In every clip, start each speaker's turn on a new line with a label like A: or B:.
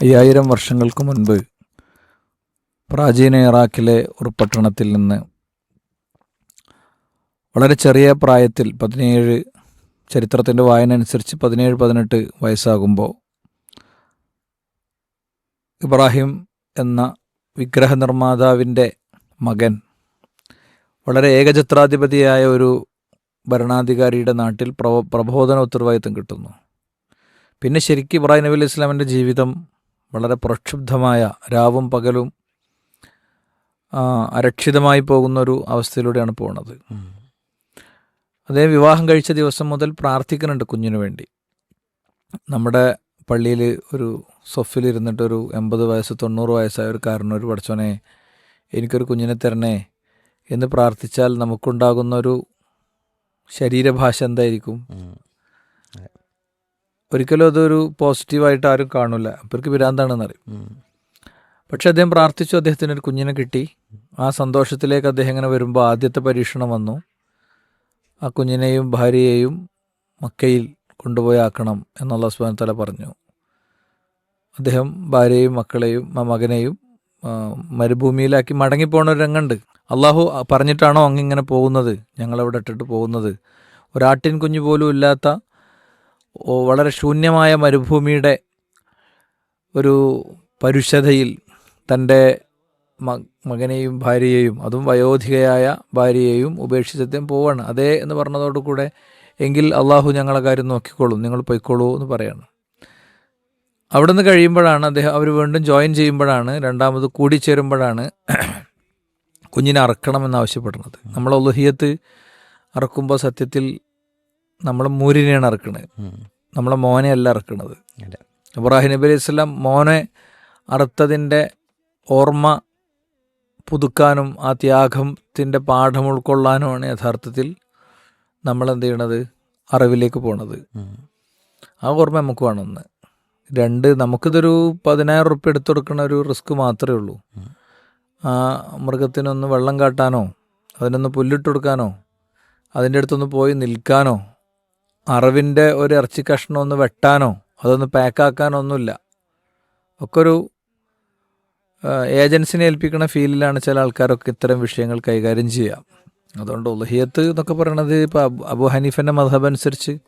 A: അയ്യായിരം വർഷങ്ങൾക്ക് മുൻപ് പ്രാചീന ഇറാഖിലെ ഒരു പട്ടണത്തിൽ നിന്ന് വളരെ ചെറിയ പ്രായത്തിൽ പതിനേഴ് ചരിത്രത്തിന്റെ വായന അനുസരിച്ച് പതിനേഴ് പതിനെട്ട് വയസ്സാകുമ്പോൾ ഇബ്രാഹിം എന്ന വിഗ്രഹ നിർമ്മാതാവിന്റെ മകൻ വളരെ ഏകഛത്രാധിപതിയായ ഒരു ഭരണാധികാരിയുടെ നാട്ടിൽ പ്രബോധന ഉത്തരവാദിത്തം കിട്ടുന്നു. പിന്നെ ശരിക്കും ഇബ്രാഹിം നബി അലൈഹി ഇസ്ലാമിന്റെ ജീവിതം വളരെ പ്രക്ഷുബ്ധമായ രാവും പകലും അരക്ഷിതമായി പോകുന്ന ഒരു അവസ്ഥയിലൂടെയാണ് പോണത്. അതേ വിവാഹം കഴിച്ച ദിവസം മുതൽ പ്രാർത്ഥിക്കുന്നുണ്ട് കുഞ്ഞിനു വേണ്ടി. നമ്മുടെ പള്ളിയിൽ ഒരു സൊഫിൽ ഇരുന്നിട്ട് ഒരു എൺപത് വയസ്സ് തൊണ്ണൂറ് വയസ്സായ ഒരു കാരണം ഒരു പഠിച്ചോനെ എനിക്കൊരു കുഞ്ഞിനെ തരണേ എന്ന് പ്രാർത്ഥിച്ചാൽ നമുക്കുണ്ടാകുന്ന ഒരു ശരീരഭാഷ എന്തായിരിക്കും? ഒരിക്കലും അതൊരു പോസിറ്റീവായിട്ട് ആരും കാണില്ല അവർക്ക് വിരാന്താണെന്ന് അറിയും. പക്ഷെ അദ്ദേഹം പ്രാർത്ഥിച്ചു അദ്ദേഹത്തിന് ഒരു കുഞ്ഞിനെ കിട്ടി. ആ സന്തോഷത്തിലേക്ക് അദ്ദേഹം ഇങ്ങനെ വരുമ്പോൾ ആദ്യത്തെ പരീക്ഷണം വന്നു. ആ കുഞ്ഞിനെയും ഭാര്യയെയും മക്കയിൽ കൊണ്ടുപോയി ആക്കണം എന്നുള്ള സ്വാനത്തല പറഞ്ഞു. അദ്ദേഹം ഭാര്യയെയും മക്കളെയും ആ മകനെയും മരുഭൂമിയിലാക്കി മടങ്ങിപ്പോണ ഒരു രംഗമുണ്ട് അള്ളാഹു പറഞ്ഞിട്ടാണോ അങ്ങിങ്ങനെ പോകുന്നത്? ഞങ്ങളവിടെ ഇട്ടിട്ട് പോകുന്നത്. ഒരാട്ടിൻ കുഞ്ഞു പോലും ഇല്ലാത്ത വളരെ ശൂന്യമായ മരുഭൂമിയുടെ ഒരു പരുഷതയിൽ തന്റെ മകനെയും ഭാര്യയെയും അതും വയോധികയായ ഭാര്യയെയും ഉപേക്ഷിച്ച് പോവാണ്. അതേ എന്ന് പറഞ്ഞതോടുകൂടെ എങ്കിൽ അള്ളാഹു ഞങ്ങളെ കാര്യം നോക്കിക്കോളും നിങ്ങൾ പൊയ്ക്കോളൂ എന്ന് പറയാണ്. അവിടെ നിന്ന് കഴിയുമ്പോഴാണ് അദ്ദേഹം അവർ വീണ്ടും ജോയിൻ ചെയ്യുമ്പോഴാണ് രണ്ടാമത് കൂടിച്ചേരുമ്പോഴാണ് കുഞ്ഞിനെ അറക്കണമെന്ന് ആവശ്യപ്പെടുന്നത് നമ്മൾ ഒലുഹിയത്ത് അറക്കുമ്പോൾ സത്യത്തിൽ നമ്മൾ മൂരിനെയാണ് ഇറക്കുന്നത് നമ്മളെ മോനെ അല്ല ഇറക്കുന്നത്. ഇബ്രാഹിം നബി അലൈഹി സ്വലാം മോനെ അറുത്തതിന്റെ ഓർമ്മ പുതുക്കാനും ആ ത്യാഗത്തിന്റെ പാഠം ഉൾക്കൊള്ളാനുമാണ് യഥാർത്ഥത്തിൽ നമ്മൾ എന്ത് ചെയ്യണത്? അറിവിലേക്ക് പോണത്. ആ ഓർമ്മ നമുക്ക് വേണം ഒന്ന് രണ്ട് നമുക്കിതൊരു പതിനായിരം റുപ്യ എടുത്തു കൊടുക്കുന്ന ഒരു റിസ്ക് മാത്രമേ ഉള്ളൂ. ആ മൃഗത്തിനൊന്ന് വെള്ളം കാട്ടാനോ അതിനൊന്ന് പുല്ലിട്ട് കൊടുക്കാനോ അതിന്റെ അടുത്തൊന്ന് പോയി നിൽക്കാനോ അറിവിന്റെ ഒരു ഇറച്ചി കഷ്ണം ഒന്ന് വെട്ടാനോ അതൊന്ന് പാക്കാക്കാനോ ഒന്നുമില്ല. ഒക്കെ ഒരു ഏജൻസിനെ ഏൽപ്പിക്കുന്ന ഫീലിലാണ് ചില ആൾക്കാരൊക്കെ ഇത്തരം വിഷയങ്ങൾ കൈകാര്യം ചെയ്യുക. അതുകൊണ്ട് ഉലഹിയത്ത് എന്നൊക്കെ പറയണത് ഇപ്പോൾ അബു ഹനീഫന്റെ മധബ് അനുസരിച്ച്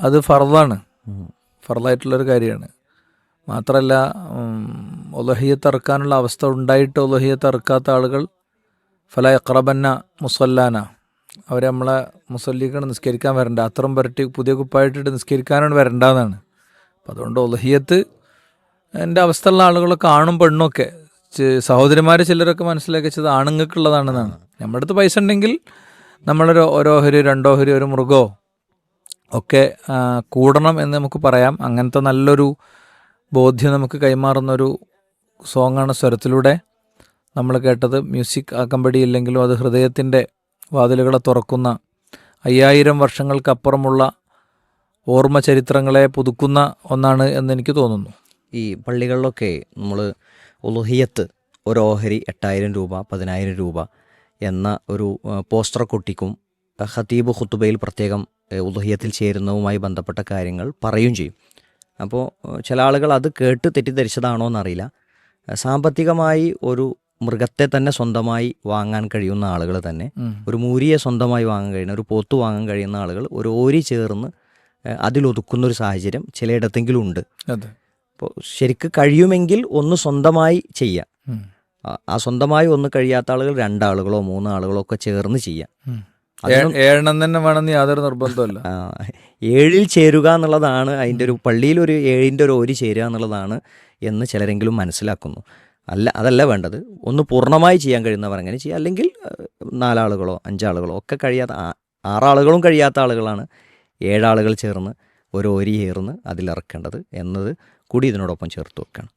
A: അത് ഫർദാണ്. ഫർദായിട്ടുള്ളൊരു കാര്യമാണ്. മാത്രമല്ല ഒലഹിയത്ത് ഇറക്കാനുള്ള അവസ്ഥ ഉണ്ടായിട്ട് ഒലഹിയത്ത് ഇറക്കാത്ത ആളുകൾ ഫല അക്രബന്ന മുസല്ലാന അവർ നമ്മളെ മുസല്ലിക്കാണ് നിസ്കരിക്കാൻ വരണ്ട. അത്രയും പുരട്ടി പുതിയ കുപ്പായിട്ടിട്ട് നിസ്കരിക്കാനാണ് വരണ്ടെന്നാണ്. അപ്പം അതുകൊണ്ട് ഒലഹിയത്ത് എന്റെ അവസ്ഥയുള്ള ആളുകളൊക്കെ കാണും പെണ്ണൊക്കെ. സഹോദരിമാർ ചിലരൊക്കെ മനസ്സിലാക്കി വെച്ചത് ആണുങ്ങൾക്കുള്ളതാണെന്നാണ്. നമ്മുടെ അടുത്ത് പൈസ ഉണ്ടെങ്കിൽ നമ്മളൊരു ഓരോഹരി രണ്ടോഹരി ഒരു മൃഗമോ ഒക്കെ കൂടണം എന്ന് നമുക്ക് പറയാം. അങ്ങനത്തെ നല്ലൊരു ബോധ്യം നമുക്ക് കൈമാറുന്നൊരു സോങ്ങാണ് സ്വരത്തിലൂടെ നമ്മൾ കേട്ടത്. മ്യൂസിക് അകമ്പടി ഇല്ലെങ്കിലും അത് ഹൃദയത്തിന്റെ വാതിലുകളെ തുറക്കുന്ന അയ്യായിരം വർഷങ്ങൾക്കപ്പുറമുള്ള ഓർമ്മ ചരിത്രങ്ങളെ പുതുക്കുന്ന ഒന്നാണ് എന്നെനിക്ക് തോന്നുന്നു.
B: ഈ പള്ളികളിലൊക്കെ നമ്മൾ ഉലുഹിയത്ത് ഒരു ഓഹരി എട്ടായിരം രൂപ പതിനായിരം രൂപ എന്ന ഒരു പോസ്റ്റർ കൊട്ടിക്കും ഖതീബ് ഖത്തീബ് ഖുത്തുബയിൽ പ്രത്യേകം ഏ, ഉലുഹിയത്തിൽ ചേരുന്നതുമായി ബന്ധപ്പെട്ട കാര്യങ്ങൾ പറയുകയും ചെയ്യും. അപ്പോൾ ചില ആളുകൾ അത് കേട്ട് തെറ്റിദ്ധരിച്ചതാണോ എന്നറിയില്ല സാമ്പത്തികമായി ഒരു മൃഗത്തെ തന്നെ സ്വന്തമായി വാങ്ങാൻ കഴിയുന്ന ആളുകൾ തന്നെ ഒരു മൂരിയെ സ്വന്തമായി വാങ്ങാൻ കഴിയുന്ന ഒരു പോത്ത് വാങ്ങാൻ കഴിയുന്ന ആളുകൾ ഒരു ഓരി ചേർന്ന് അതിലൊതുക്കുന്ന ഒരു സാഹചര്യം ചിലയിടത്തെങ്കിലും ഉണ്ട്. അപ്പോൾ ശരിക്ക് കഴിയുമെങ്കിൽ ഒന്ന് സ്വന്തമായി ചെയ്യാം. ആ- സ്വന്തമായി ഒന്ന് കഴിയാത്ത ആളുകൾ രണ്ടാളുകളോ മൂന്നാളുകളോ ഒക്കെ ചേർന്ന് ചെയ്യാം.
A: ഏഴെണ്ണം തന്നെ വേണമെന്ന് യാതൊരു നിർബന്ധമല്ല
B: ഏഴിൽ ചേരുക എന്നുള്ളതാണ് അതിന്റെ ഒരു പള്ളിയിൽ ഒരു ഏഴിന്റെ ഒരു ഓരി ചേരുക എന്നുള്ളതാണ് എന്ന് ചിലരെങ്കിലും മനസ്സിലാക്കുന്നു. അല്ല അതല്ല വേണ്ടത്. ഒന്ന് പൂർണമായി ചെയ്യാൻ കഴിയുന്നവർ അങ്ങനെ ചെയ്യുക. അല്ലെങ്കിൽ നാലാളുകളോ അഞ്ചാളുകളോ ഒക്കെ കഴിയാത്ത ആറാളുകളും കഴിയാത്ത ആളുകളാണ് ഏഴാളുകൾ ചേർന്ന് ഒരു ഓരി ചേർന്ന് അതിലിറക്കേണ്ടത് എന്നത് കൂടി ഇതിനോടൊപ്പം ചേർത്ത് വെക്കണം.